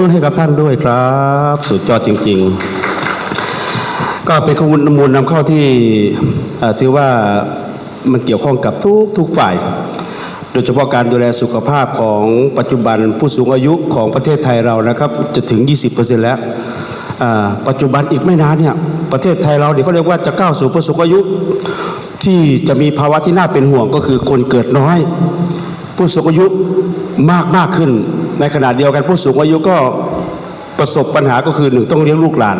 ให้กับท่านด้วยครับ สุดยอดจริง ๆ ก็เป็นข้อมูลมูลนำเข้าที่ถือว่ามันเกี่ยวข้องกับทุกทุกฝ่าย โดยเฉพาะการดูแลสุขภาพของปัจจุบันผู้สูงอายุของประเทศไทยเรานะครับ จะถึง 20%แล้ว ปัจจุบันอีกไม่นานเนี่ยประเทศไทยเราเนี่ยเขาเรียกว่าจะก้าวสู่ผู้สูงอายุ ที่จะมีภาวะที่น่าเป็นห่วงก็คือคนเกิดน้อย ผู้สูงอายุมากมากขึ้น ในขณะเดียวกันผู้สูงอายุก็ประสบปัญหาก็คือหนึ่งต้องเลี้ยงลูกหลาน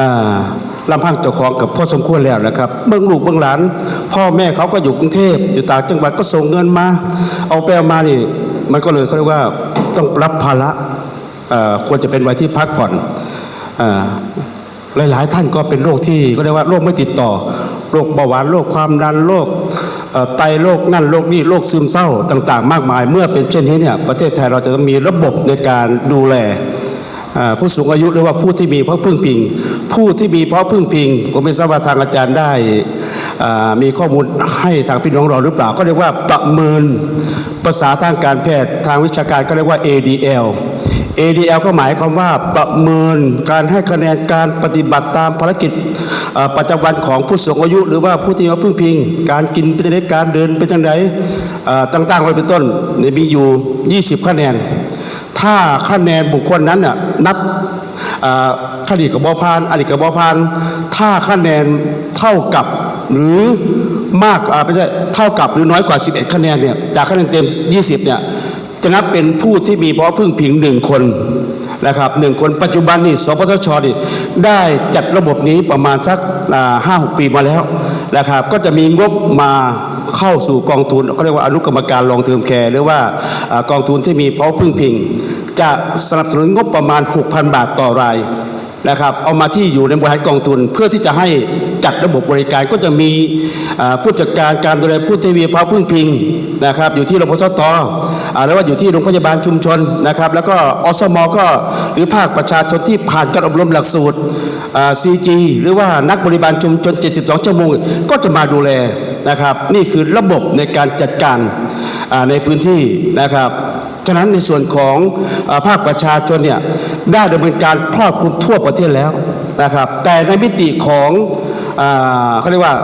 อ่าลำพังเจ้าของกับพ่อสมควรแล้วนะครับ เบื้องลูกเบื้องหลาน พ่อแม่เขาก็อยู่กรุงเทพอยู่ต่างจังหวัดก็ส่งเงินมา เอาไปเอามานี่มันก็เลยเขาเรียกว่าต้องรับภาระควรจะเป็นวัยที่พักผ่อนอ่าหลายๆ ท่านก็เป็นโรคที่ก็เรียกว่าโรคไม่ติดต่อโรคเบาหวานโรคความดันโรค ไตโรคนั่นโรคนี่โรคซึมเศร้าต่าง ๆ มากมาย เมื่อเป็นเช่นนี้เนี่ยประเทศไทยเราจะต้องมีระบบในการดูแลผู้สูงอายุหรือว่าผู้ที่มีเพราะพึ่งพิง ผู้ที่มีเพราะพึ่งพิงผมไม่ทราบว่าทางอาจารย์ได้มีข้อมูลให้ทางพี่น้องเราหรือเปล่า ก็เรียกว่าประเมินภาษาทางการแพทย์ทางวิชาการก็เรียกว่า ADL ADL ก็หมายความว่าประเมินการให้คะแนนการปฏิบัติตามภารกิจประจำวันของผู้สูงอายุ หรือว่าผู้ที่มาพึ่งพิง การกินเป็นยังไงการเดินเป็นยังไงต่างๆไว้เป็นต้นเนี่ยมีอยู่ 20 คะแนน ถ้าคะแนนบุคคลนั้นน่ะนับอ่าคดีกับบอพานอดีตกับบอพานถ้าคะแนนเท่ากับหรือมากไม่ใช่เท่ากับหรือน้อยกว่า 11 คะแนนเนี่ยจากคะแนนเต็ม 20เนี่ย จะนับเป็นผู้ที่มีเพราะพึ่งพิงหนึ่งคนนะครับหนึ่งคนปัจจุบันนี่สปทชนี่ได้จัดระบบนี้ประมาณสักห้าหกปีมาแล้วนะครับ ก็จะมีงบมาเข้าสู่กองทุนเขาเรียกว่าอนุกรรมการรองเทอมแคร์หรือว่าอกองทุนที่มีเพราะพึ่งพิง จะสนับสนุนงบประมาณ 6,000 บาทต่อราย นะครับเอามาที่อยู่ในบริหารกองทุน เพื่อที่จะให้จัดระบบบริการก็จะมีผู้จัดการการดูแลผู้ที่มีภาวะพึ่งพิงนะครับอยู่ที่รพสตอ่าหรือว่าอยู่ที่โรงพยาบาลชุมชนนะครับแล้วก็อสมก็หรือภาคประชาชนที่ผ่านการอบรมหลักสูตรอ่า CG หรือว่านักบริบาลชุมชน 72 ชั่วโมง ก็จะมาดูแลนะครับนี่คือระบบในการจัดการในพื้นที่นะครับ ฉะนั้นในส่วนของอภาคประชาชนเนี่ยได้ดำเนินการครอบคลุมทั่วประเทศแล้วนะครับ แต่ในมิติของเขาเรียกว่า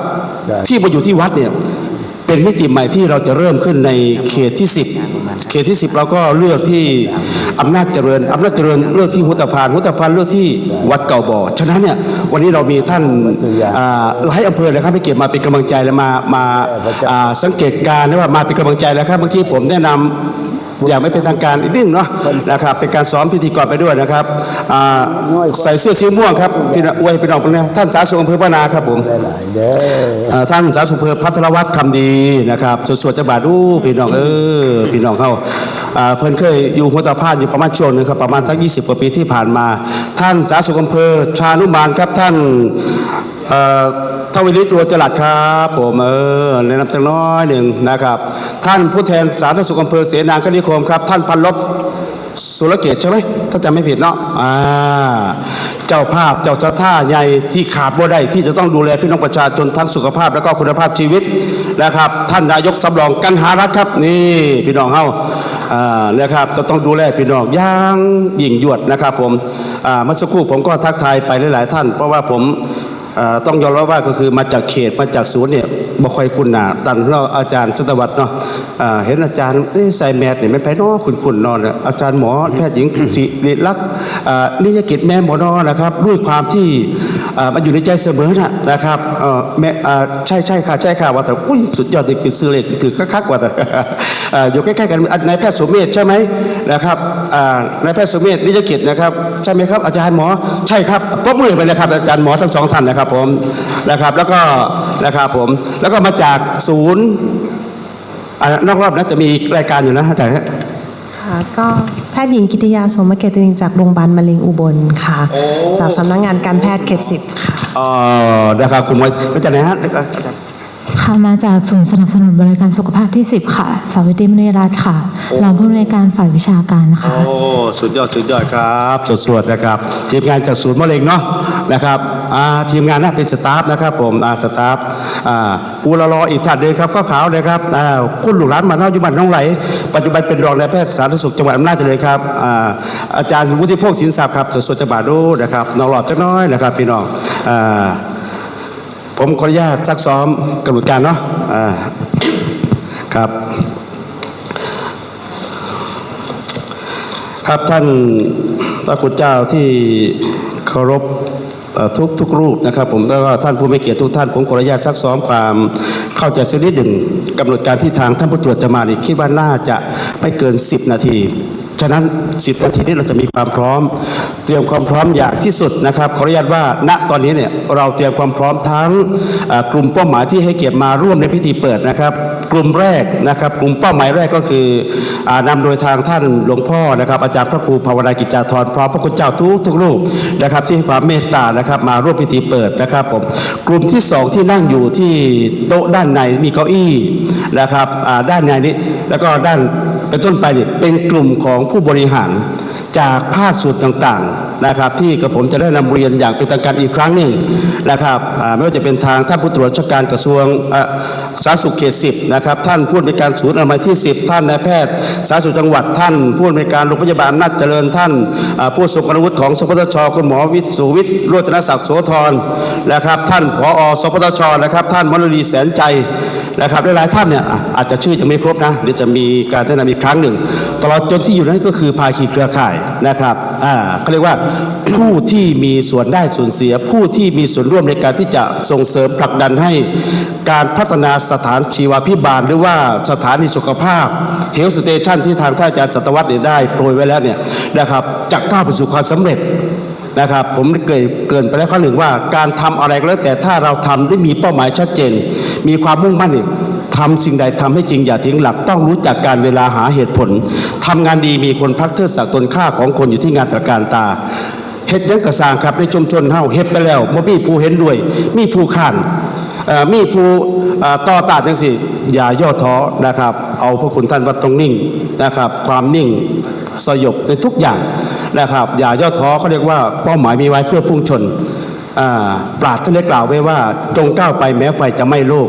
ที่มาอยู่ที่วัดเนี่ยเป็นมิติใหม่ที่เราจะเริ่มขึ้นในเขตที่ 10 เขตที่ 10 เราก็เลือกที่อำนาจเจริญอำนาจเจริญเลือกที่หุตพานหุตพานเลือกที่วัดเก่าบ่อฉะนั้นเนี่ยวันนี้เรามีท่านหลายอำเภอเลยครับให้เกียรติมาเป็นกำลังใจและมามาสังเกตการณ์ว่ามาเป็นกำลังใจแล้วครับเมื่อกี้ผมแนะนำ อย่างไม่เป็นทางการอีกนิดนึงเนาะนะครับเป็นการซ้อมพิธีกรไปด้วยนะครับอ่าใส่เสื้อสีม่วงครับพี่น้องอวยพี่น้องพวกนี้ท่านสาธารณสุขอำเภอพนาครับผมหลายเด้ออ่าท่านสาธารณสุขอำเภอพัทรวัฒน์คำดีนะครับสวดๆจะบาดอู้พี่น้องเออพี่น้องเขาอ่าเพิ่นเคยอยู่หัวตาพานอยู่ประมาณช่วงหนึงครับประมาณสัก20 กว่าปีที่ผ่านมา ท่านสาธารณสุขอำเภอชานุมานครับท่านเอ่อ ทวิริตรัวจรัดครับผมเออแนะนำจังน้อยหนึ่งนะครับ ท่านผู้แทนสาธารณสุขอำเภอเสนางคณิคมครับ ท่านพันลบสุรเกตใช่ไหมถ้าจำไม่ผิดเนาะอ่าเจ้าภาพเจ้าเจ้าท่าใหญ่ที่ขาดบ่ได้ที่จะต้องดูแลพี่น้องประชาชนทั้งสุขภาพและก็คุณภาพชีวิตนะครับ ท่านนายกสำรองกันหารักครับนี่พี่น้องเฮาอ่านะครับจะต้องดูแลพี่น้องอย่างยิ่งยวดนะครับผมอ่าเมื่อสักครู่ผมก็ทักทายไปหลาย ๆ ท่าน เพราะว่าผม ต้องยอมรับว่าก็คือมาจากเขตมาจากศูนย์เนี่ยบ่ค่อยคุ้นหนาตันเราอาจารย์ชตวัฒน์เนาะเห็นอาจารย์ใส่แมสเนี่ยไม่ไปนาะคุณคุณนอนอาจารย์หมอแพทย์หญิงสิริลักษณ์นิยกิจแม่หมอนอนะครับ ด้วยความที่มันอยู่ในใจเสมอนะนะครับแม่ใช่ใช่ค่ะใช่ค่ะว่าแต่อุ้ยสุดยอดจริงๆซื้อเลขคือคักๆว่าแต่ อ่าอยู่ใกล้ๆกันอะนายแพทย์สุเมธใช่ไหมนะครับอ่านายแพทย์สุเมธนิยกิจนะครับใช่ไหมครับอาจารย์หมอใช่ครับปรบมือไปเลยครับอาจารย์หมอทั้งสองท่านนะครับผมนะครับแล้วก็นะครับผมแล้วก็มาจากศูนย์อ่านอกรอบนะจะมีอีกรายการอยู่นะอาจารย์ฮะค่ะก็แพทย์หญิงกิติยาสมเกตติงจากโรงพยาบาลมะเร็งอุบลค่ะ จากสำนักงานการแพทย์เขตสิบค่ะอ๋อนะครับคุณมวยมาจากไหนฮะ ค่ะมาจากศูนย์สนับสนุนบริการสุขภาพที่ 10 ค่ะ สาวิตรีมณีรัตน์ค่ะรองผู้อำนวยการฝ่ายวิชาการนะคะ โอ้ สุดยอด สุดยอดครับสวดๆนะครับ ทีมงานจากศูนย์มะเร็งเนาะนะครับอ่าทีมงานน่าเป็นสตาฟนะครับผมอ่าสตาฟอ่าปูรอรออีกท่านเลยครับข้าวขาวเลยครับอ่าคุณหลูกหลานมานเท่ายุบันน้องไหล ปัจจุบันเป็นรองนายแพทย์สาธารณสุขจังหวัดอำนาจเจริญครับอ่าอาจารย์วุฒิพงศ์สินทรัพย์ครับจากสวนจังหวัดดูนะครับน้องหลอดจักหน้อยนะครับพี่น้องอ่า ผมขออนุญาตซักซ้อมกำหนดการเนาะอ่าครับ ครับท่านพระคุณเจ้าที่เคารพทุกทุกรูปนะครับ ผมแล้วก็ท่านผู้มีเกียรติทุกท่านผมขออนุญาตซักซ้อมความเข้าใจสักนิดหนึ่งกำหนดการที่ทางท่านผู้ตรวจจะมานี่คิดว่าน่าจะไม่เกิน 10 นาที ฉะนั้น 10 นาทีนี้เราจะมีความพร้อม เตรียมความพร้อมอย่างที่สุดนะครับขออนุญาตว่าณตอนนี้เนี่ยเราเตรียมความพร้อมทั้งกลุ่มเป้าหมายที่ให้เกียรติมาร่วมในพิธีเปิดนะครับ กลุ่มแรกนะครับ กลุ่มเป้าหมายแรกก็คืออานำโดยทางท่านหลวงพ่อนะครับ อาจารย์พระครูภาวนากิจจาธรพร้อมพระคุณเจ้าทุกทุกรูปนะครับ ที่ให้ความเมตตานะครับมาร่วมพิธีเปิดนะครับผมกลุ่มที่สองที่นั่งอยู่ที่โต๊ะด้านในมีเก้าอี้นะครับด้านในนี้แล้วก็ด้าน เป็นต้นไปเนี่ยเป็นกลุ่มของผู้บริหารจากภาคส่วนต่างๆนะครับ ที่กระผมจะได้นำเรียนอย่างเป็นทางการอีกครั้งหนึ่งนะครับไม่ว่าจะเป็นทางท่านผู้ตรวจราชการกระทรวงสาธารณสุขเขตสิบนะครับ ท่านผู้ในวยการศูนย์อนามัยที่ 10 ท่านนายแพทย์สาธารณสุขจังหวัดท่านผู้ในวยการโรงพยาบาลนัดเจริญท่าน ผู้ทรงคุณวุฒิของสปทชคุณหมอวิสุวิทย์โรจนศักดิ์โสธรนะครับ ท่านผอสปทชนะครับ ท่านมรลีแสนใจ นะครับหลายๆท่านเนี่ยอาจจะชื่อจะไม่ครบนะเดี๋ยวจะมีการแนะนำอีกครั้งหนึ่ง ตลอดจนที่อยู่นั้นก็คือภาคีเครือข่ายนะครับอ่าเขาเรียกว่าผู้ที่มีส่วนได้ส่วนเสีย ผู้ที่มีส่วนร่วมในการที่จะส่งเสริมผลักดันให้การพัฒนาสถานชีวพิบาล หรือว่าสถานีสุขภาพเฮลสเตชันที่ทางท่านอาจารย์สัตวัตเนี่ยได้โปรยไว้แล้วเนี่ยนะครับจะก้าวไปสู่ความสำเร็จ นะครับ ผมได้เกรินเกินไปแล้วข้อหนึ่งว่า การทำอะไรก็แล้วแต่ถ้าเราทำได้มีเป้าหมายชัดเจน มีความมุ่งมั่นเนี่ยทำสิ่งใดทำให้จริงอย่าทิ้งหลักต้องรู้จักการเวลาหาเหตุผลทำงานดีมีคนพักเทิดศักดิ์ตนค่าของคนอยู่ที่งานตระการตาเฮ็ดยังกระสางครับในชุมชนเฮาเฮ็ดไปแล้วบ่มีผู้เห็นด้วย มีผู้ข้านเอ่อมีผู้ก่อต่อต้านจังสิอย่าย่อท้อนะครับ เอาพระคุณท่านวัดตรงนิ่งนะครับ ความนิ่งสยบในทุกอย่าง นะครับ อย่าย่อท้อเขาเรียกว่าเป้าหมายมีไว้เพื่อพุ่งชนปราดท่านได้กล่าวไว้ว่า จงก้าวไปแม้ไฟจะไม่โลก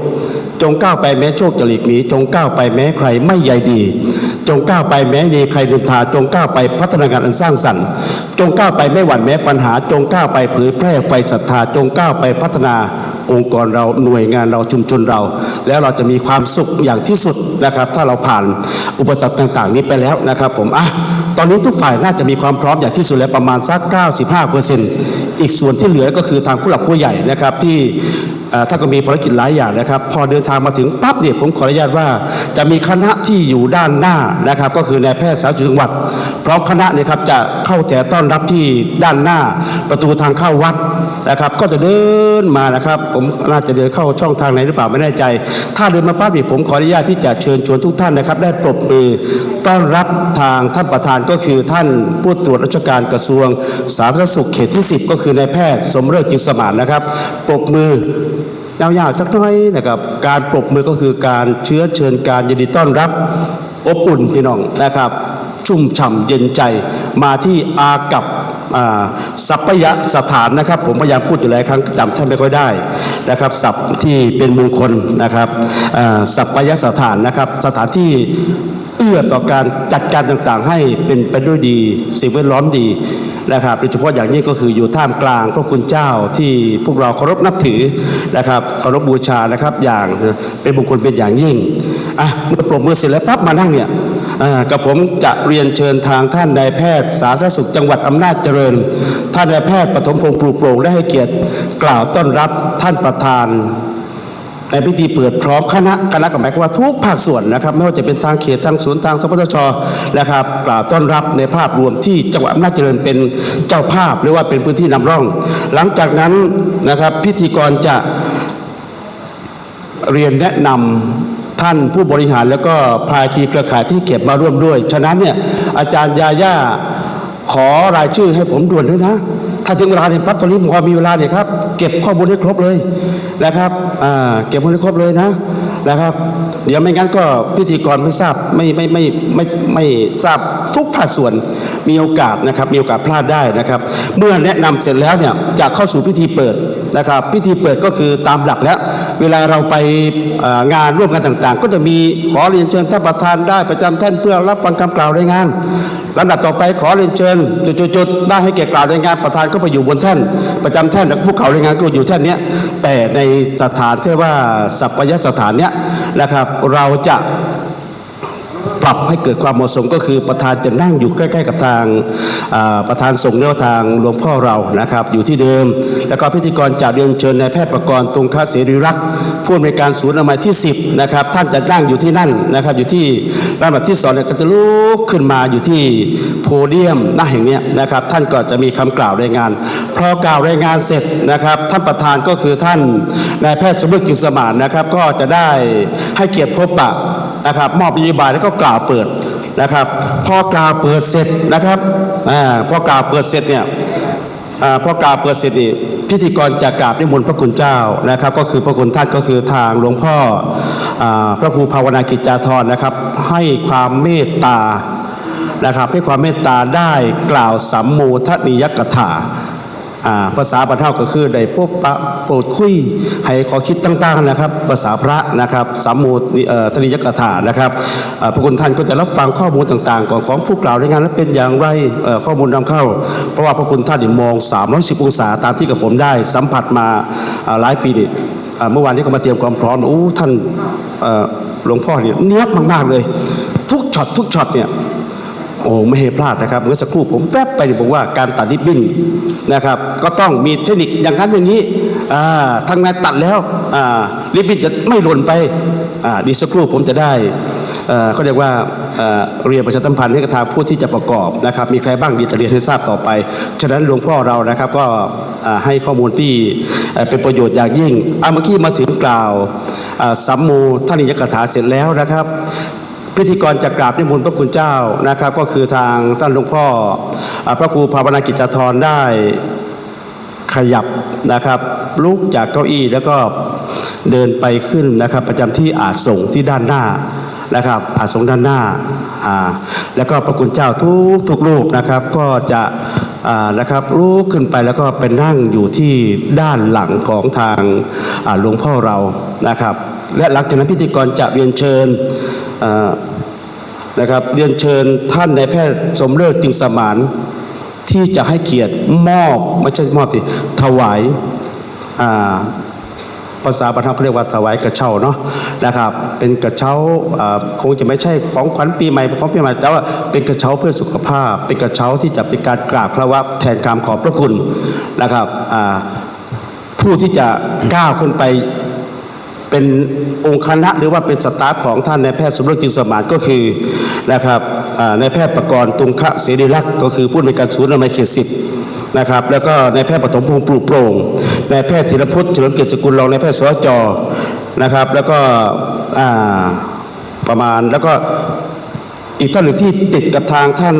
จงก้าวไปแม้โชคจะหลีกหนีจงก้าวไปแม้ใครไม่ใยดี จงก้าวไปแม้ดีใครดินทาจงก้าวไปพัฒนางานอันสร้างสรรค์ จงก้าวไปไม่หวั่นแม้ปัญหา จงก้าวไปเผยแพร่ไฟศรัทธา จงก้าวไปพัฒนาองค์กรเราหน่วยงานเราชุมชนเรา แล้วเราจะมีความสุขอย่างที่สุดนะครับ ถ้าเราผ่านอุปสรรคต่าง ๆ นี้ไปแล้วนะครับ ผมอะ ตอนนี้ทุกฝ่ายน่าจะมีความพร้อมอย่างที่สุดแล้วประมาณสัก 95เปอร์เซ็นต์อีกส่วนที่เหลือก็คือทางผู้หลักผู้ใหญ่นะครับที่เอ่อท่านก็มีภารกิจหลายอย่างนะครับ พอเดินทางมาถึงปั๊บเนี่ยผมขออนุญาตว่าจะมีคณะที่อยู่ด้านหน้านะครับ ก็คือนายแพทย์สาธารณสุขจังหวัดพร้อมคณะเนี่ยครับจะเข้าแถวต้อนรับที่ด้านหน้าประตูทางเข้าวัด นะครับ ก็จะเดินมานะครับ ผมน่าจะเดินเข้าช่องทางไหนหรือเปล่าไม่แน่ใจ ถ้าเดินมาปั๊บนี่ผมขออนุญาตที่จะเชิญชวนทุกท่านนะครับ ได้ปรบมือต้อนรับทางท่านประธานก็คือท่านผู้ตรวจราชการกระทรวง สาธารณสุขเขตที่ 10 ก็คือนายแพทย์สมเริกจิสมานนะครับปรบมือยาวๆจักหน้อยนะครับ การปรบมือก็คือการเชื้อเชิญการยินดีต้อนรับอบอุ่นพี่น้องนะครับ ชุ่มฉ่ำเย็นใจมาที่อากับ สัพยสถานนะครับ ผมพยายามพูดอยู่หลายครั้งจำแทบไม่ค่อยได้นะครับศัพท์ที่เป็นมงคลนะครับสัพยสถานนะครับ สถานที่เอื้อต่อการจัดการต่างๆ ให้เป็นไปด้วยดีสิ่งแวดล้อมดีนะครับโดยเฉพาะอย่างนี้ก็คืออยู่ท่ามกลางพระคุณเจ้าที่พวกเราเคารพนับถือนะครับเคารพบูชานะครับอย่างเป็นบุคคลเป็นอย่างยิ่งอะเมื่อปรบมือเสร็จแล้วปั๊บมานั่งเนี่ย กับผมจะเรียนเชิญทางท่านนายแพทย์ สาธารณสุขจังหวัดอำนาจเจริญ ท่านนายแพทย์ปฐมพงษ์ปลูกโปร่งได้ให้เกียรติกล่าวต้อนรับท่านประธานในพิธีเปิดพร้อมคณะคณะกรรมการว่าทุกภาคส่วนนะครับ ไม่ว่าจะเป็นทางเขตทางศูนย์ทางสปทชนะครับกล่าวต้อนรับในภาพรวมที่จังหวัดอำนาจเจริญเป็นเจ้าภาพ หรือว่าเป็นพื้นที่นำร่อง หลังจากนั้นนะครับพิธีกรจะเรียนแนะนำ ท่านผู้บริหารแล้วก็ภาคีเครือข่ายที่เก็บมาร่วมด้วย ฉะนั้นเนี่ยอาจารย์ยาย่าขอรายชื่อให้ผมด่วนด้วยนะ ถ้าถึงเวลาเนี่ยปั๊บตอนนี้ผมพอมีเวลาเนี่ยครับเก็บข้อมูลให้ครบเลยนะครับอ่าเก็บข้อมูลให้ครบเลยนะนะครับ เดี๋ยวไม่งั้นก็พิธีกรไม่ทราบไม่ไม่ไม่ไม่ไม่ไม่ทราบทุกภาคส่วนมีโอกาสนะครับมีโอกาสพลาดได้นะครับ เมื่อแนะนำเสร็จแล้วเนี่ยจะเข้าสู่พิธีเปิดนะครับ พิธีเปิดก็คือตามหลักแล้ว เวลาเราไปงานร่วมกันต่างๆ ก็จะมีขอเรียนเชิญท่านประธานได้ประจำแท่นเพื่อรับฟังคำกล่าวรายงานลำดับต่อไปขอเรียนเชิญจุดๆได้ให้แก่กล่าวรายงานประธานก็ไปอยู่บนแท่นประจำแท่นและผู้เขาวรายงานก็อยู่แท่นนี้แต่ในสถานที่ว่าสัพยสถานเนี้ยนะครับเราจะ ปรับให้เกิดความเหมาะสมก็คือประธานจะนั่งอยู่ใกล้ๆกับทางประธานสงฆ์หรือว่าทางหลวงพ่อเรานะครับ อยู่ที่เดิม แล้วก็พิธีกรจะเรียนเชิญนายแพทย์ประกรณ์ตรงค้าเสรีรักษ์ผู้อำนวยการศูนย์อนามัยที่ 10นะครับท่านจะนั่งอยู่ที่นั่นนะครับ อยู่ที่ลำดับที่สองเนี่ยก็จะลุกขึ้นมาอยู่ที่โพเดียมหน้าแห่งนี้นะครับ ท่านก็จะมีคำกล่าวรายงานพอกล่าวรายงานเสร็จนะครับ ท่านประธานก็คือท่านนายแพทย์สมฤทธิ์กิจสมานนะครับ ก็จะได้ให้เกียรติพบปะนะครับ มอบนโยบายแล้วก็กล่าวเปิดนะครับพอกล่าวเปิดเสร็จนะครับอาพอกล่าวเปิดเสร็จเนี่ยอาพอกล่าวเปิดเสร็จนี่พิธีกรจะกราบนิมนต์พระคุณเจ้านะครับ ก็คือพระคุณท่านก็คือทางหลวงพ่ออพระครูภาวนากิจจาธรนะครับ ให้ความเมตตานะครับให้ความเมตตาได้กล่าวสัมโมทนิยกถา ภาษาบรรเทาก็คือได้พบปะโปรดคุยให้ขอคิดต่างๆนะครับ ภาษาพระนะครับสามมูลเอ่อธนิยกถานะครับพระคุณท่านก็จะรับฟังข้อมูลต่างๆ ของของผู้กล่าวในงานและเป็นอย่างไรข้อมูลนำเข้า เพราะว่าพระคุณท่านมอง 310 องศาตามที่กับผมได้สัมผัสมาหลายปีนี่เมื่อวานนี้ก็มาเตรียมความพร้อมโอ้ท่านหลวงพ่อเนี่ยเนี้ยบมากๆเลย ทุกช็อตทุกช็อตเนี่ย โอ้ไม่ให้พลาดนะครับเมื่อสักครู่ผมแป๊บไปบอกว่าการตัดริบบิ้นนะครับก็ต้องมีเทคนิคอย่างนั้นอย่างนี้ทางงานตัดแล้วริบบิ้นจะไม่หล่นไปดีสักครู่ผมจะได้เอ่อเขาเรียกว่าเรียนประชาสัมพันธ์ให้กับทางผู้ที่จะประกอบนะครับมีใครบ้างดีจะเรียนให้ทราบต่อไป ฉะนั้นหลวงพ่อเรานะครับก็ให้ข้อมูลที่เป็นประโยชน์อย่างยิ่งอ่าเมื่อกี้มาถึงกล่าวสัมมูท่านิยกถาเสร็จแล้วนะครับ พิธีกรจะกราบนิมนต์พระคุณเจ้านะครับ ก็คือทางท่านหลวงพ่อพระครูภาวนากิจธรได้ขยับนะครับ ลุกจากเก้าอี้แล้วก็เดินไปขึ้นนะครับ ประจำที่อาสงที่ด้านหน้านะครับ อาสงด้านหน้าอ่าแล้วก็พระคุณเจ้าทุกทุกรูปนะครับ ก็จะอ่านะครับลุกขึ้นไปแล้วก็ไปนั่งอยู่ที่ด้านหลังของทางหลวงพ่อเรานะครับ และหลังจากนั้นพิธีกรจะเรียนเชิญ นะครับเรียนเชิญท่านนายแพทย์สมเลิศจึงสมานที่จะให้เกียรติมอบไม่ใช่มอบสิถวายภาษาบรรทัดเขาเรียกว่าถวายกระเช้าเนาะนะครับ เป็นกระเช้าคงจะไม่ใช่ของขวัญปีใหม่ของปีใหม่แต่ว่าเป็นกระเช้าเพื่อสุขภาพ เป็นกระเช้าที่จะเป็นการกราบพระวัแทนการขอบพระคุณนะครับผู้ที่จะก้าวขึ้นไป เป็นองค์คณะหรือว่าเป็นสตาฟของท่านนายแพทย์สมรสกิจสมานก็คือนะครับอ่านายแพทย์ประกรณ์ตุงคะเสรีรักษ์ก็คือผู้ในวยการศูนย์อนามัยเขตสิบนะครับแล้วก็นายแพทย์ปฐมพงษ์ปลูกโปร่งนายแพทย์ธีรพุทธเฉลิมเกียรติสกุลรองนายแพทย์สวจนะครับ แล้วก็ประมาณแล้วก็อีกท่านหนึ่งที่ติดกับทางท่าน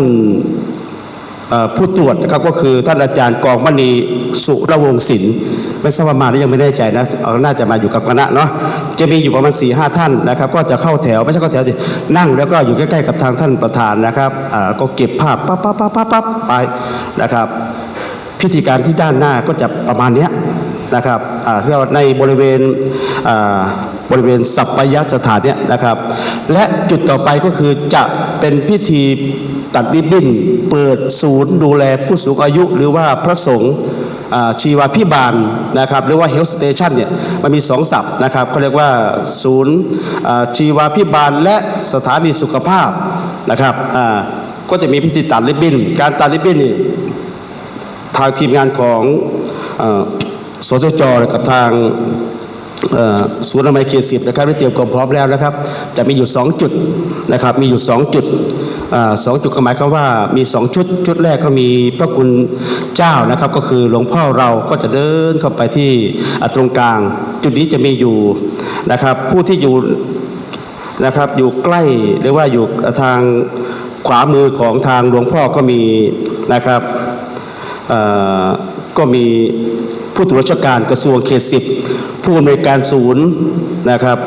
ผู้ตรวจนะครับก็คือท่านอาจารย์กองมณีสุรวงศิลป์ ไม่ทราบว่ามาหรือยังไม่แน่ใจนะเอาน่าจะมาอยู่กับคณะเนาะจะมีอยู่ประมาณ4ีหท่านนะครับ ก็จะเข้าแถวไม่ใช่เข้าแถวดินั่งแล้วก็อยู่ใกล้ๆกับทางท่านประธานนะครับอ่าก็เก็บภาพปั๊บปั๊บปั๊บปั๊บปั๊บไปนะครับพิธีการที่ด้านหน้าก็จะประมาณนี้นะครับที่ในบริเวณบริเวณสัปปายสถานเนี่ยนะครับ และจุดต่อไปก็คือจะเป็นพิธีตัดริบบิ้น เปิดศูนย์ดูแลผู้สูงอายุหรือว่าพระสงฆ์ ชีวพิบาลนะครับหรือว่า health station เนี่ยมันมีสองศัพท์นะครับเขาเรียกว่าศูนย์ชีวพิบาลและสถานีสุขภาพนะครับก็จะมีพิธีตัดริบบิ้น การตัดริบบิ้นนี่ทางทีมงานของอ่อสสจกับทาง ศูนย์อนามัยเขตสิบนะครับได้เตรียมความพร้อมแล้วนะครับ จะมีอยู่ 2 จุดนะครับ มีอยู่ 2 จุดอสองจุดก็หมายความว่ามี 2 ชุด ชุดแรกก็มีพระคุณเจ้านะครับ ก็คือหลวงพ่อเราก็จะเดินเข้าไปที่ตรงกลาง จุดนี้จะมีอยู่นะครับ ผู้ที่อยู่นะครับอยู่ใกล้หรือว่าอยู่ทางขวามือของทางหลวงพ่อก็มีนะครับก็มีผู้ตรวจราชการกระทรวงเขตสิบ ผู้อำนวยการศูนย์นะครับ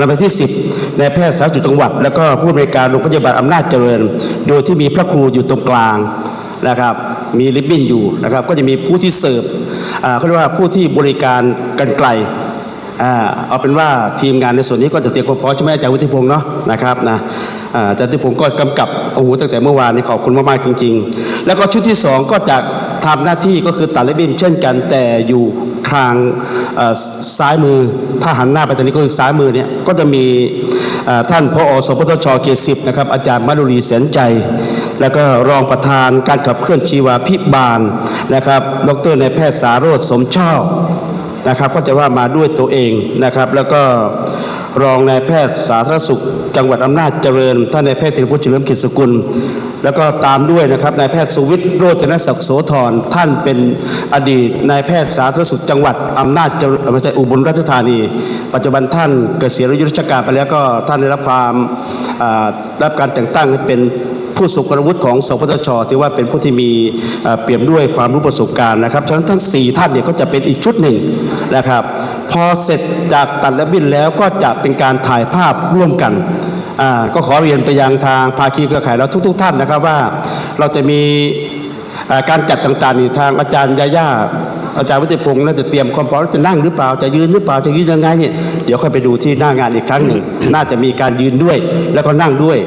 ลำดับที่ 10 ในแพทย์สาธารณสุขจังหวัด แล้วก็ผู้อำนวยการโรงพยาบาลอำนาจเจริญ โดยที่มีพระครูอยู่ตรงกลางนะครับ มีริบบิ้นอยู่นะครับ ก็จะมีผู้ที่เสิร์ฟอ่าเขาเรียกว่าผู้ที่บริการกันไกลอเอาเป็นว่าทีมงานในส่วนนี้ก็จะเตรียมความพร้อมใช่ไหมอาจารย์วุฒิพงศ์เนาะนะครับนะอาจารย์วุฒิพงศ์ก็กำกับโอ้โหตั้งแต่เมื่อวานนี้ขอบคุณมากๆจริง ๆ แล้วก็ชุดที่สองก็จะทำหน้าที่ก็คือตัดและบิมเช่นกันแต่อยู่ ทางซ้ายมือถ้าหันหน้าไปทางนี้ก็คือซ้ายมือเนี่ยก็จะมีท่านพอสปทชเขตสิบนะครับอาจารย์มาดุรีเสนใจ แล้วก็รองประธานการขับเคลื่อนชีวาพิบาลนะครับ ดรนายแพทย์สารโรธสมชอบนะครับก็จะว่ามาด้วยตัวเองนะครับ แล้วก็รองนายแพทย์สาธารณสุข จังหวัดอำนาจเจริญ ท่านนายแพทย์ธีรพุทธเฉลิมกิจสกุล แล้วก็ตามด้วยนะครับนายแพทย์สุวิทย์โรจนศักดิ์โสธรท่านเป็นอดีตนายแพทย์สาธารณสุขจังหวัดอำนาจเจริญไม่ใช่อุบลราชธานี ปัจจุบันท่านเกษียณอายุราชการไปแล้วก็ท่านได้รับความรับการแต่งตั้งให้เป็นผู้ทรงคุณวุฒิของสปทชถือว่าเป็นผู้ที่มีเปี่ยมด้วยความรู้ประสบการณ์นะครับฉะนั้นทั้ง 4 ท่านเนี่ยก็จะเป็นอีกชุดหนึ่งนะครับ พอเสร็จจากตัดและบินแล้วก็จะเป็นการถ่ายภาพร่วมกัน ก็ขอเรียนไปยังทางภาคีเครือข่ายแล้วทุก ๆ ท่านนะครับว่าเราจะมีเอ่อการจัดต่างๆนี่ทางอาจารย์ยาย่าอาจารย์วิทยพงศ์น่าจะเตรียมความพร้อมว่าจะนั่งหรือเปล่าจะยืนหรือเปล่าจะยืนยังไงเนี่ยเดี๋ยวค่อยไปดูที่หน้างานอีกครั้งหนึ่ง น่าจะมีการยืนด้วย แล้วก็นั่งด้วย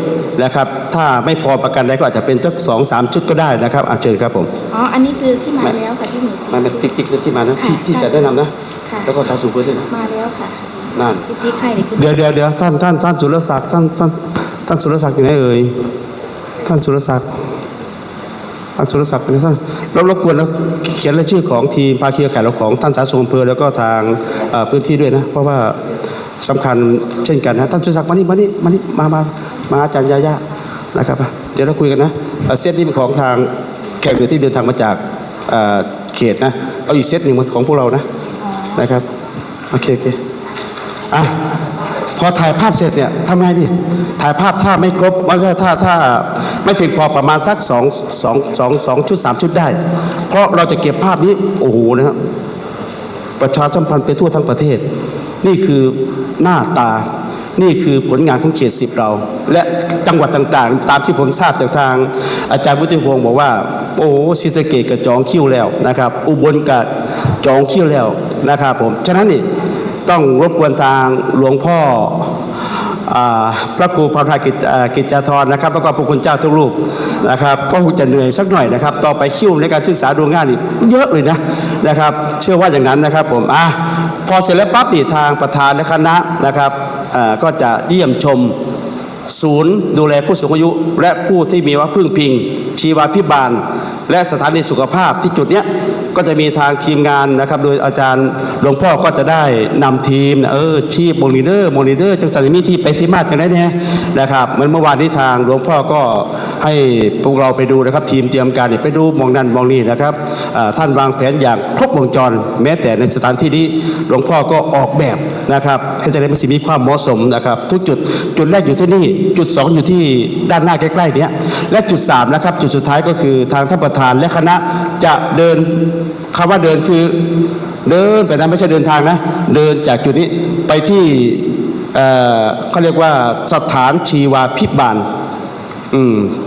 นะครับ ถ้าไม่พอประกันใดก็อาจจะเป็นสักสองสามชุดก็ได้นะครับอาเชิญครับผมอ๋ออันนี้คือที่มาแล้วค่ะที่หนูมันเป็นติ๊กๆที่มานะที่ค่ะที่ใช่จะแนะนำนะค่ะแล้วก็สาวสูงเพื่อนด้วยนะมาแล้วค่ะ นั่นที่ติ๊กให้เลยคือเดี๋ยวเดี๋ยวเดี๋ยวท่านท่านท่านสุรศักดิ์ท่านท่านท่านสุรศักดิ์อยู่ไหนเอ่ยท่านสุรศักดิ์ท่านสุรศักดิ์เป็นไงท่านรบรบกวนแล้วเขียนรายชื่อของทีมภาคีเครือข่ายเราของท่านสาธารณสุขอำเภอแล้วก็ทางเอ่อพื้นที่ด้วยนะ เพราะว่าสำคัญเช่นกันนะท่านสุรศักดิ์มานี่มานี่มานี่มามามาอาจารย์ยาย่านะครับ เดี๋ยวเราคุยกันนะเอ่อเซตนี้เป็นของทางแขกเรือที่เดินทางมาจากเอ่อเขตนะเอาอีกเซตหนึ่งมาของพวกเรานะนะครับโอเคโอเค อะพอถ่ายภาพเสร็จเนี่ยทำไงดิถ่ายภาพถ้าไม่ครบว่าถ้าถ้าถ้าไม่เพียงพอประมาณสักสองสองสองสองชุดสามชุดได้ เพราะเราจะเก็บภาพนี้ โอ้โหนะครับ ประชาสัมพันธ์ไปทั่วทั้งประเทศ นี่คือหน้าตา นี่คือผลงานของเขตสิบเรา และจังหวัดต่างๆ ตามที่ผมทราบจากทางอาจารย์วุฒิพงศ์บอกว่า โอ้ศรีสะเกดกับจองคิวแล้วนะครับ อุบลกับจองคิวแล้วนะครับผม ฉะนั้นนี่ ต้องรบกวนทางหลวงพ่ออพระครูพระธากิจกิจจาธรนะครับแล้วก็พระคุณเจ้าทุกรูปนะครับ ก็คงจะเหนื่อยสักหน่อยนะครับ ต่อไปคิวในการศึกษาดูงานนี่เยอะเลยนะนะครับ เชื่อว่าอย่างนั้นนะครับผมอะพอเสร็จแล้วปั๊บนี่ทางประธานและคณะนะครับก็จะเยี่ยมชมศูนย์ดูแลผู้สูงอายุ และผู้ที่มีว่าพึ่งพิง ชีวาพิบาล และสถานีสุขภาพที่จุดเนี้ย ก็จะมีทางทีมงานนะครับ โดยอาจารย์หลวงพ่อก็จะได้นำทีมเออชีพโมนิเดอร์โมนิเดอร์จังสันนิที่ไปที่มากันได้เนี่ยนะครับเหมือนเมื่อวานนี้ทางหลวงพ่อก็ ให้พวกเราไปดูนะครับทีมเตรียมการไปดูมองนั่นมองนี่นะครับท่านวางแผนอย่างครบวงจร แม้แต่ในสถานที่นี้หลวงพ่อก็ออกแบบนะครับให้จะได้มันสิมีความเหมาะสมนะครับ ทุกจุดจุดแรกอยู่ที่นี่จุดสองอยู่ที่ด้านหน้าใกล้ๆเนี้ยและจุดสามนะครับจุดสุดท้ายก็คือทางท่านประธานและคณะจะเดินคำว่าเดินคือเดินไปนะไม่ใช่เดินทางนะ เดินจากจุดนี้ไปที่เขาเรียกว่าสถานชีวาพิบาล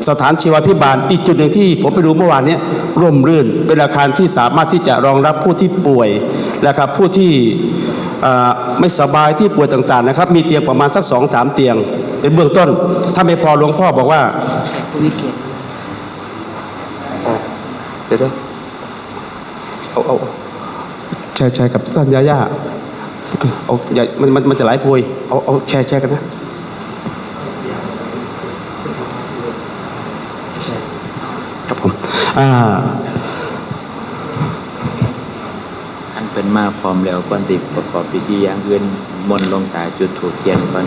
สถานชีวพิบาลอีกจุดหนึ่งที่ผมไปดูเมื่อวานเนี้ร่มรื่นเป็นอาคารที่สามารถที่จะรองรับผู้ที่ป่วยนะครับผู้ที่เอ่อไม่สบายที่ป่วยต่างๆนะครับ มีเตียงประมาณสักสองสามเตียง เป็นเบื้องต้น ถ้าไม่พอหลวงพ่อบอกว่าเดี๋ยวๆเอาเอาเอาแชร์แชร์กับท่านยาย่าเอาอย่ามันมันมันจะหลายพวยเอาเอาแชร์แชร์กันนะ ครับผม อ่าอันเป็นมาพร้อมแล้วก่อนติประกอบพิธีอย่างอื่นมนลงตาจุดถูกเทียนก่อน